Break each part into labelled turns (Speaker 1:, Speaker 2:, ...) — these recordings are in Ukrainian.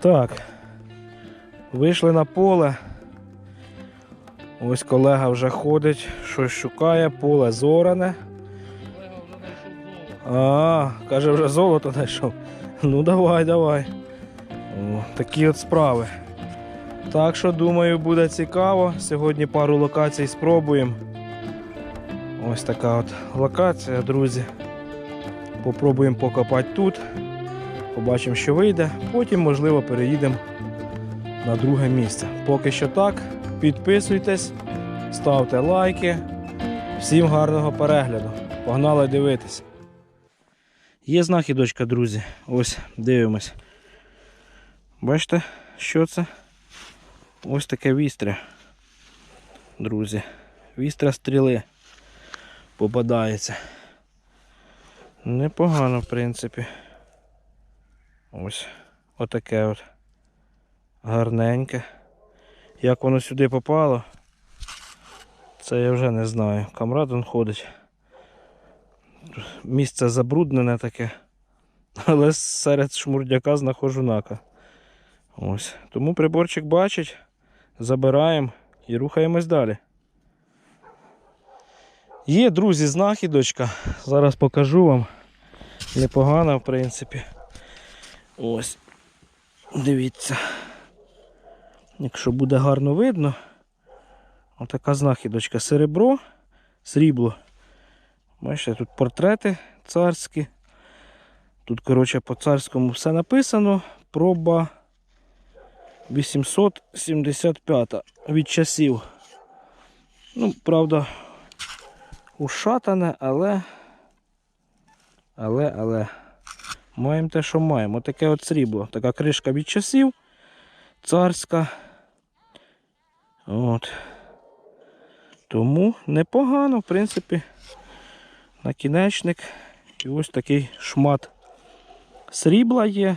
Speaker 1: Так. Вийшли на поле. Ось колега вже ходить, щось шукає, поле зоране. А, каже, вже золото знайшов. Ну давай, давай. О, такі от справи. Так що, думаю, буде цікаво. Сьогодні пару локацій спробуємо. Ось така от локація, друзі. Попробуємо покопати тут. Побачимо, що вийде. Потім, можливо, переїдемо на друге місце. Поки що так. Підписуйтесь, ставте лайки. Всім гарного перегляду. Погнали дивитись. Є знахідочка, друзі. Ось дивимось. Бачите, що це? Ось таке вістря. Друзі. Вістря стріли попадається. Непогано, в принципі. Ось отаке от. Гарненьке. Як воно сюди попало, це я вже не знаю. Камрад он ходить. Місце забруднене таке. Але серед шмурдяка знаходжу нака. Ось. Тому приборчик бачить, забираємо і рухаємось далі. Є, друзі, знахідочка. Зараз покажу вам. Непогана, в принципі. Ось. Дивіться. Якщо буде гарно видно, отака знахідочка. Серебро, срібло. Бачите, тут портрети царські. Тут, коротше, по царському все написано. Проба 875 від часів. Ну, правда, ушатане, але. Але, але. Маємо те, що маємо. Таке от срібло. Така кришка від часів. Царська. От. Тому непогано, в принципі, накінечник. І ось такий шмат срібла є.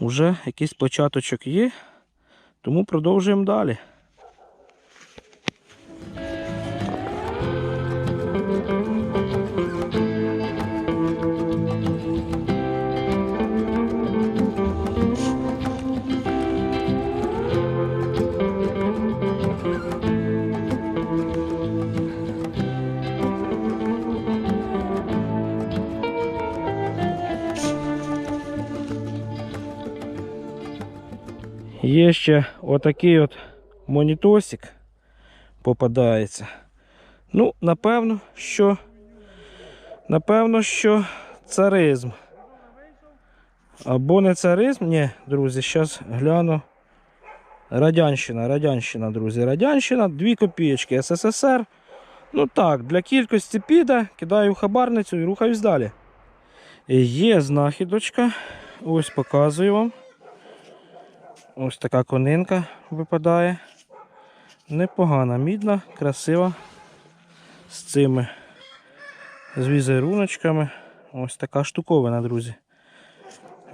Speaker 1: Уже якийсь початочок є. Тому продовжуємо далі. Є ще отакий от монітосик попадається. Ну, напевно, що. Напевно, що царизм. Або не царизм. Ні, друзі, зараз гляну. Радянщина, радянщина, друзі. Радянщина, 2 копієчки СССР. Ну так, для кількості піде, кидаю хабарницю і рухаюсь далі. Є знахідочка. Ось показую вам. Ось така конинка випадає. Непогана, мідна, красива. З цими з візеруночками. Ось така штуковина, друзі.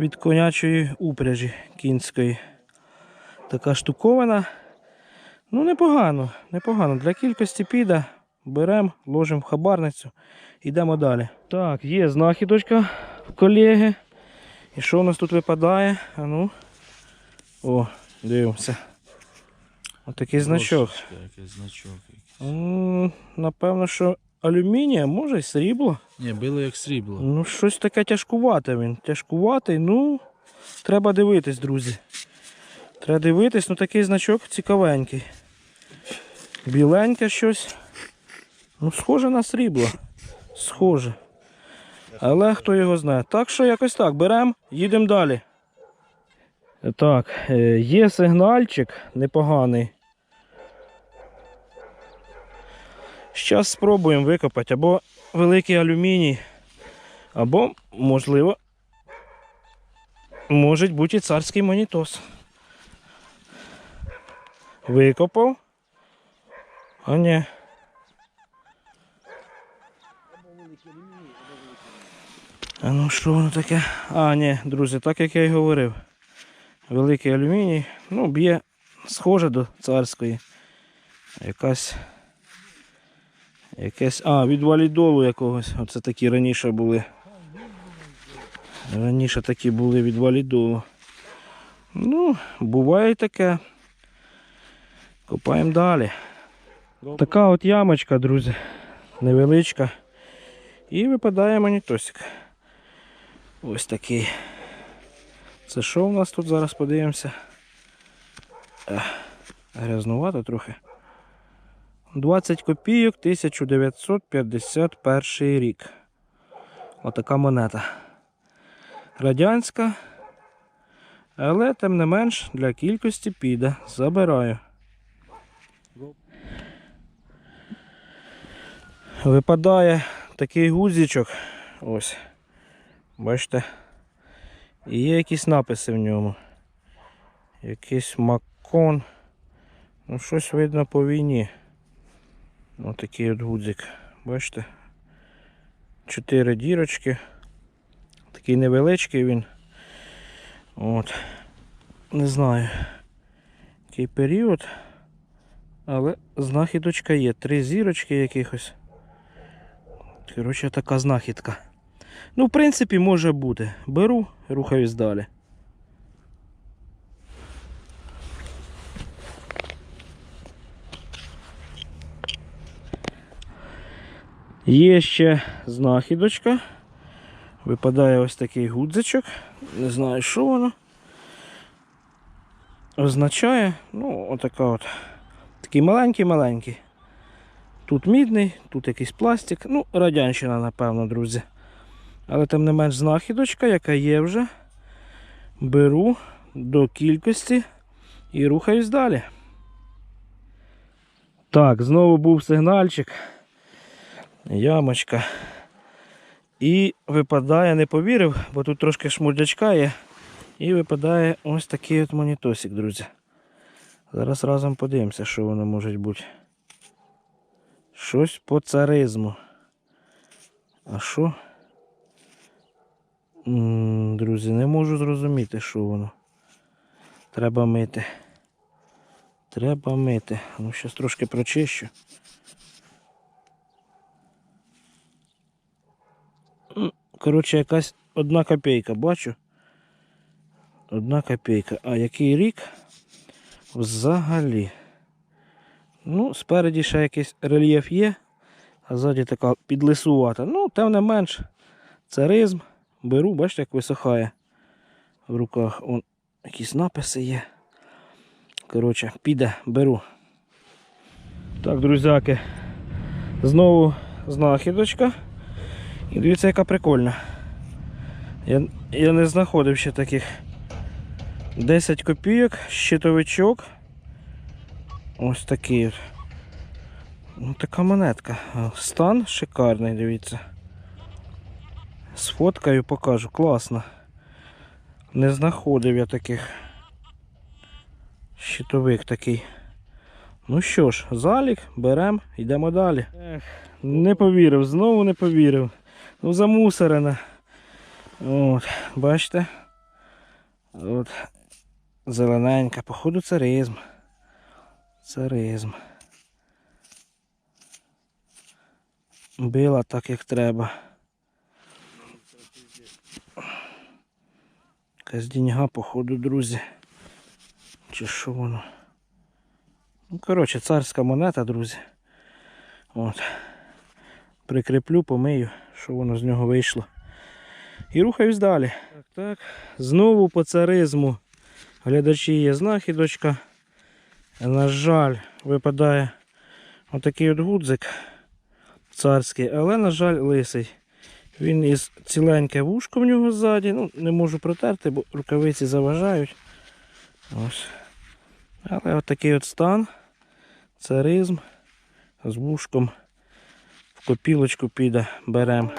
Speaker 1: Від конячої упряжі кінської. Така штуковина. Ну, непогано, непогано. Для кількості піде. Беремо, ложимо в хабарницю, йдемо далі. Так, є знахідочка в колеги. І що у нас тут випадає? А ну. О, дивимося. Отакий значок.
Speaker 2: Якийсь значок.
Speaker 1: Напевно, що алюмінія, може й срібло.
Speaker 2: Ні, було як срібло.
Speaker 1: Ну, щось таке тяжкувате він. Тяжкуватий, ну, треба дивитись, друзі. Треба дивитись, ну такий значок цікавенький. Біленьке щось. Ну, схоже на срібло. Схоже. Але хто його знає. Так що якось так, беремо, їдемо далі. Так, е, є сигнальчик непоганий. Зараз спробуємо викопати або великий алюміній, або, можливо, може бути і царський монітос. Викопав. А ні. А ну що воно таке? А, ні, друзі, так як я й говорив. Великий алюміній. Ну, б'є схоже до царської. Якась. Якесь. А, від валідолу якогось. Оце такі раніше були. Раніше такі були від валідолу. Ну, буває таке. Копаємо далі. Така от ямочка, друзі. Невеличка. І випадає монітосик. Ось такий. Це що в нас тут зараз подивимося? Грязнувато трохи. 20 копійок 1951 рік. Отака монета. Радянська. Але тим не менш для кількості піде. Забираю. Випадає такий гузичок. Ось. Бачите? І є якісь написи в ньому. Якийсь макон. Ну, щось видно по війні. Ось такий от гудзик. Бачите? Чотири дірочки. Такий невеличкий він. От. Не знаю, який період. Але знахідочка є. Три зірочки якихось. Коротше, така знахідка. Ну, в принципі, може бути. Беру, рухаюсь далі. Є ще знахідочка. Випадає ось такий гудзичок. Не знаю, що воно. Означає, ну, отака от. Такий маленький-маленький. Тут мідний, тут якийсь пластик. Ну, радянщина, напевно, друзі. Але тим не менш знахідочка, яка є вже. Беру до кількості і рухаюсь далі. Так, знову був сигнальчик. Ямочка. І випадає, не повірив, бо тут трошки шмурдячка є. І випадає ось такий от монітосик, друзі. Зараз разом подивимося, що воно може бути. Щось по царизму. А що? Друзі, не можу зрозуміти, що воно. Треба мити. Треба мити. Ну, зараз трошки прочищу. Коротше, якась одна копійка, бачу. Одна копійка. А який рік? Взагалі. Ну, спереді ще якийсь рельєф є, а ззаді така підлисувата. Ну, тим не менш, царизм. Беру, бачите, як висохає в руках. Он якісь написи є. Коротше, піде, беру. Так, друзяки. Знову знахідочка. І дивіться, яка прикольна. Я, я не знаходив ще таких 10 копійок, щитовичок. Ось такий. Ну, така монетка. Стан шикарний, дивіться. Сфоткаю, покажу. Класно. Не знаходив я таких. Щитовик такий. Ну що ж, залік, беремо, йдемо далі. Ех, не повірив, знову не повірив. Ну, замусорена. От, бачите? От. Зелененька, походу царизм. Царизм. Била так, як треба. Якась діньга, походу, друзі. Чи що воно? Ну, коротше, царська монета, друзі. От. Прикріплю, помию, що воно з нього вийшло. І рухаюсь далі. Так, так. Знову по царизму. Глядачі є знахідочка. На жаль, випадає отакий от гудзик царський, але, на жаль, лисий. Він із ціленьке вушко в нього ззаді. Ну, не можу протерти, бо рукавиці заважають. Ось. Але отакий от стан. Царизм з вушком. В копілочку піде, беремо.